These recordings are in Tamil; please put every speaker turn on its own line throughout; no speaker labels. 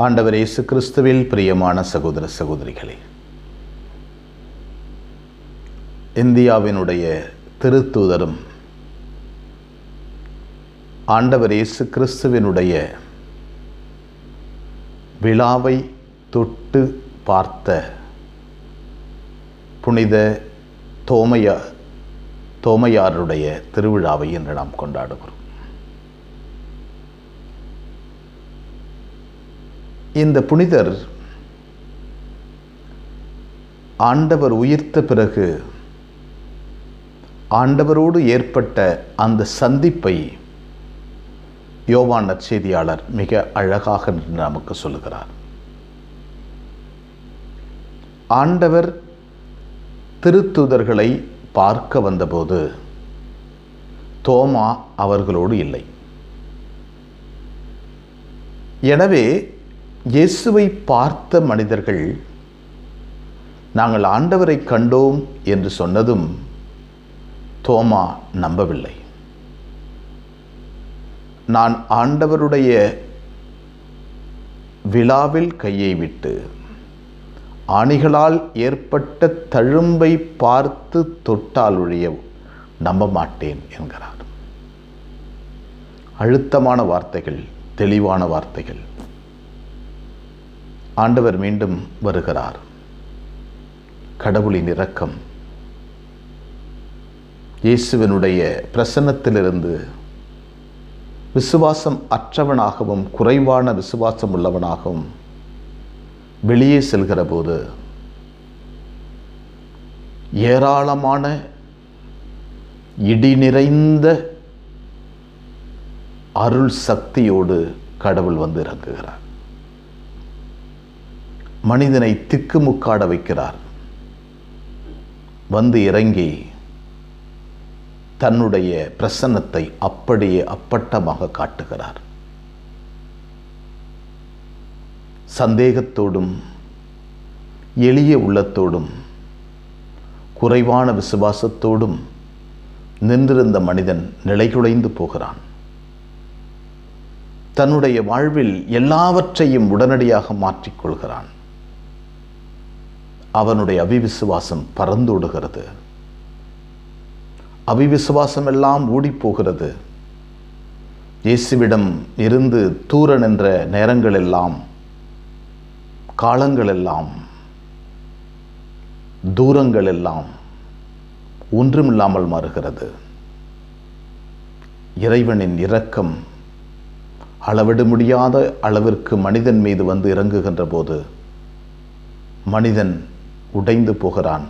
ஆண்டவர் இயேசு கிறிஸ்துவில் பிரியமான சகோதர சகோதரிகளே இந்தியாவினுடைய திருத்தூதரும் ஆண்டவர் இயேசு கிறிஸ்துவினுடைய விழாவை தொட்டு பார்த்த புனித தோமையா தோமையாருடைய திருவிழாவை இன்று நாம் கொண்டாடுகிறோம். இந்த புனிதர் ஆண்டவர் உயிர்த்த பிறகு ஆண்டவரோடு ஏற்பட்ட அந்த சந்திப்பை யோவான் நற்செய்தியாளர் மிக அழகாக நின்று நமக்கு சொல்லுகிறார். ஆண்டவர் திருத்துதர்களை பார்க்க வந்தபோது தோமா அவர்களோடு இல்லை. எனவே இயேசுவை பார்த்த மனிதர்கள் நாங்கள் ஆண்டவரை கண்டோம் என்று சொன்னதும் தோமா நம்பவில்லை. நான் ஆண்டவருடைய விழாவில் கையை விட்டு ஆணிகளால் ஏற்பட்ட தழும்பை பார்த்து தொட்டால் ஒழிய நம்ப மாட்டேன் என்கிறார். அழுத்தமான வார்த்தைகள் தெளிவான வார்த்தைகள். ஆண்டவர் மீண்டும் வருகிறார். கடவுளின் இரக்கம். இயேசுவினுடைய பிரசன்னத்திலிருந்து விசுவாசம் அற்றவனாகவும் குறைவான விசுவாசம் உள்ளவனாகவும் வெளியே செல்கிற போது ஏராளமான இடி நிறைந்த அருள் சக்தியோடு கடவுள் வந்து இறங்குகிறார். மனிதனை திக்குமுக்காட வைக்கிறார். வந்து இறங்கி தன்னுடைய பிரசன்னத்தை அப்படியே அப்பட்டமாக காட்டுகிறார். சந்தேகத்தோடும் எளிய உள்ளத்தோடும் குறைவான விசுவாசத்தோடும் நின்றிருந்த மனிதன் நிலைகுலைந்து போகிறான். தன்னுடைய வாழ்வில் எல்லாவற்றையும் உடனடியாக மாற்றிக்கொள்கிறான் அவனுடைய அவிவிசுவாசம் பறந்தோடுகிறது. அவிவிசுவாசம் எல்லாம் ஓடிப்போகிறது இயேசுவிடம் இருந்து தூர நின்ற நேரங்களெல்லாம் காலங்களெல்லாம் தூரங்கள் எல்லாம் ஒன்றுமில்லாமல் மாறுகிறது. இறைவனின் இரக்கம் அளவிட முடியாத அளவிற்கு மனிதன் மீது வந்து இறங்குகின்ற போது மனிதன் உடைந்து போகிறான்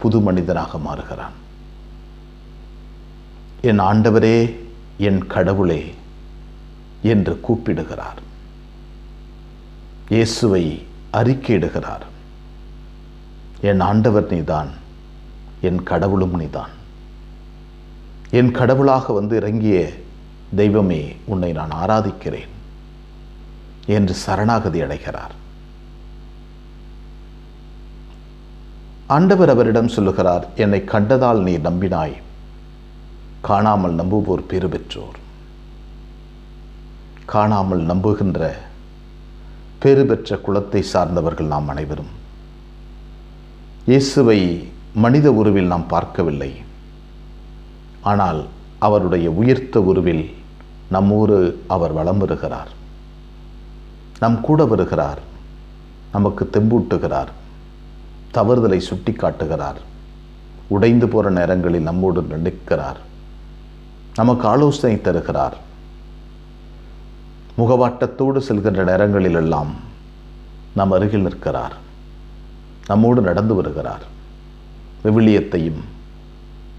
புது மனிதனாக மாறுகிறான். என் ஆண்டவரே என் கடவுளே என்று கூப்பிடுகிறார். இயேசுவை அறிக்கையிடுகிறார். என் ஆண்டவர் நீதான் என் கடவுளும் நீதான். என் கடவுளாக வந்து இறங்கிய தெய்வமே உன்னை நான் ஆராதிக்கிறேன் என்று சரணாகதி அடைகிறார். ஆண்டவர் அவரிடம் சொல்லுகிறார் என்னை கண்டதால் நீ நம்பினாய். காணாமல் நம்புவோர் பேறு பெற்றோர். காணாமல் நம்புகின்ற பேறு பெற்ற குலத்தை சார்ந்தவர்கள் நாம் அனைவரும். இயேசுவை மனித உருவில் நாம் பார்க்கவில்லை. ஆனால் அவருடைய உயிர்த்த உருவில் நம்மூரு அவர் வளம் வருகிறார். நம் கூட வருகிறார். நமக்கு தெம்பூட்டுகிறார். தவறுதலை சுட்டி காட்டுகிறார் உடைந்து போகிற நேரங்களில் நம்மோடு நிற்கிறார். நமக்கு ஆலோசனை தருகிறார். முகவாட்டத்தோடு செல்கின்ற நேரங்களிலெல்லாம் நம் அருகில் நிற்கிறார். நம்மோடு நடந்து வருகிறார். விவிலியத்தையும்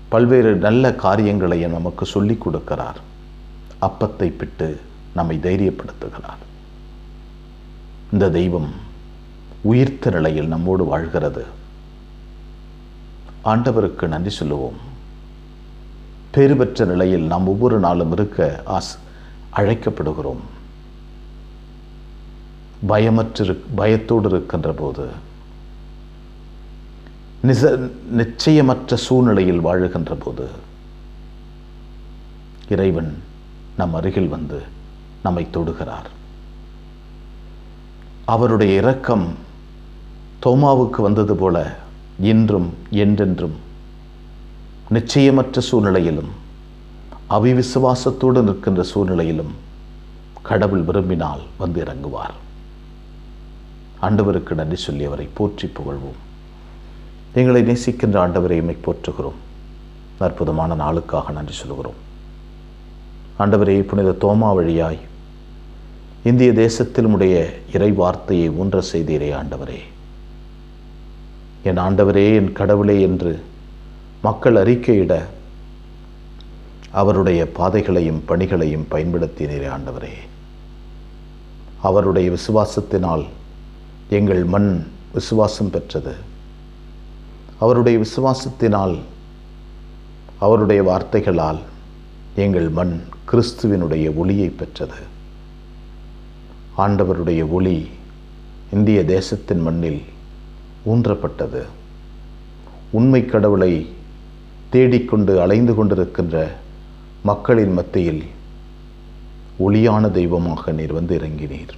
பல்வேறு நல்ல காரியங்களையும் நமக்கு சொல்லிக் கொடுக்கிறார். அப்பத்தை பிட்டு நம்மை தைரியப்படுத்துகிறார். இந்த தெய்வம் உயிர்த்த நிலையில் நம்மோடு வாழ்கிறது. ஆண்டவருக்கு நன்றி சொல்லுவோம். பேறு பெற்ற நிலையில் நாம் ஒவ்வொரு நாளும் இருக்க ஆஸ் அழைக்கப்படுகிறோம். பயமற்று பயத்தோடு இருக்கின்ற போது நிச நிச்சயமற்ற சூழ்நிலையில் வாழுகின்ற போது இறைவன் நம் அருகில் வந்து நம்மை தொடுகிறார். அவருடைய இரக்கம் தோமாவுக்கு வந்தது போல இன்றும் என்றென்றும் நிச்சயமற்ற சூழ்நிலையிலும் அவிவிசுவாசத்தோடு நிற்கின்ற சூழ்நிலையிலும் கடவுள் விரும்பினால் வந்து இறங்குவார். ஆண்டவருக்கு நன்றி சொல்லி அவரை போற்றி புகழ்வோம். எங்களை நேசிக்கின்ற ஆண்டவரை எம்மை போற்றுகிறோம். அற்புதமான நாளுக்காக நன்றி சொல்கிறோம் ஆண்டவரே புனித தோமா வழியாய் இந்திய தேசத்தில் உடைய இறை வார்த்தையை ஊன்ற செய்தீரே ஆண்டவரே. என் ஆண்டவரே என் கடவுளே என்று மக்கள் அறிக்கையிட அவருடைய பாதைகளையும் பணிகளையும் பயன்படுத்தினீரே ஆண்டவரே. அவருடைய விசுவாசத்தினால் எங்கள் மண் விசுவாசம் பெற்றது. அவருடைய விசுவாசத்தினால் அவருடைய வார்த்தைகளால் எங்கள் மண் கிறிஸ்துவினுடைய ஒளியை பெற்றது. ஆண்டவருடைய ஒளி இந்திய தேசத்தின் மண்ணில் ஊன்றப்பட்டது. உண்மை கடவுளை தேடிக்கொண்டு அலைந்து கொண்டிருக்கின்ற மக்களின் மத்தியில் ஒளியான தெய்வமாக நீர் வந்து இறங்கினீர்.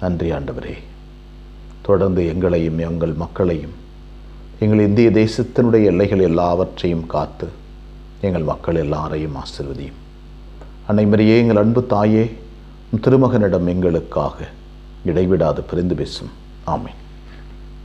நன்றி ஆண்டவரே. தொடர்ந்து எங்களையும் எங்கள் மக்களையும் எங்கள் இந்திய தேசத்தினுடைய எல்லைகள் எல்லாவற்றையும் காத்து எங்கள் மக்கள் எல்லாரையும் ஆசிர்வதியும். அன்னைமரியே எங்கள் அன்பு தாயே திருமகனிடம் எங்களுக்காக இடைவிடாது பிரிந்து பேசும். ஆமேன்.